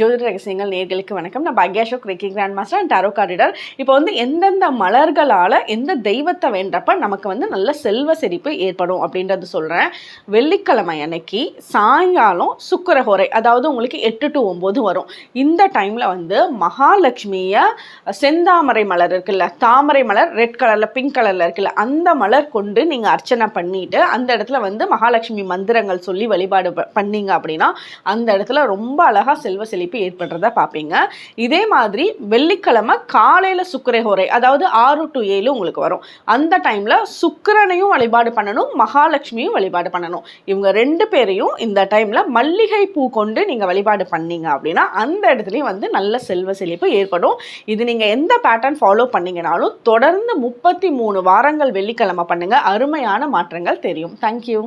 ஜோதிட ரகசியங்கள் நேர்களுக்கு வணக்கம். நான் Bhagyashok reiki grand master and tarot card reader இப்போ வந்து எந்தெந்த மலர்களால் எந்த தெய்வத்தை வேண்டப்ப நமக்கு வந்து நல்ல செல்வ செழிப்பு ஏற்படும் அப்படின்றது சொல்கிறேன் வெள்ளிக்கிழமை அன்னைக்கு சாயங்காலம் சுக்கரஹோரை அதாவது உங்களுக்கு எட்டு டு ஒம்பது வரும். இந்த டைமில் வந்து மகாலட்சுமியை செந்தாமரை மலர் இருக்குல்ல தாமரை மலர் ரெட் கலரில் பிங்க் கலரில் இருக்குல்ல அந்த மலர் கொண்டு நீங்கள் அர்ச்சனை பண்ணிவிட்டு அந்த இடத்துல வந்து மகாலட்சுமி மந்திரங்கள் சொல்லி வழிபாடு ப- பண்ணீங்க அப்படின்னா அந்த இடத்துல ரொம்ப அழகாக செல்வ செழிப்பு ஏற்படுறத பார்ப்பீங்க இதே மாதிரி வெள்ளிக்கிழமை காலையில் சுக்கிரஹோரை அதாவது ஆறு டு ஏழு உங்களுக்கு வரும். அந்த டைமில் சுக்கரனையும் வழிபாடு பண்ணணும் மகாலட்சுமியும் வழிபாடு பண்ணணும். இவங்க ரெண்டு பேரையும் இந்த டைமில் மல்லிகை பூ கொண்டு நீங்கள் வழிபாடு பண்ணீங்க அப்படின்னா அந்த இடத்துலையும் வந்து நல்ல செல்வ செழிப்பு ஏற்படும். இது நீங்கள் எந்த பேட்டர்ன் ஃபாலோ பண்ணீங்கனாலும் தொடர்ந்து முப்பத்தி மூணு வாரங்கள் வெள்ளிக்கிழமை பண்ணுங்கள் அருமையான மாற்றங்கள் தெரியும். தேங்க்யூ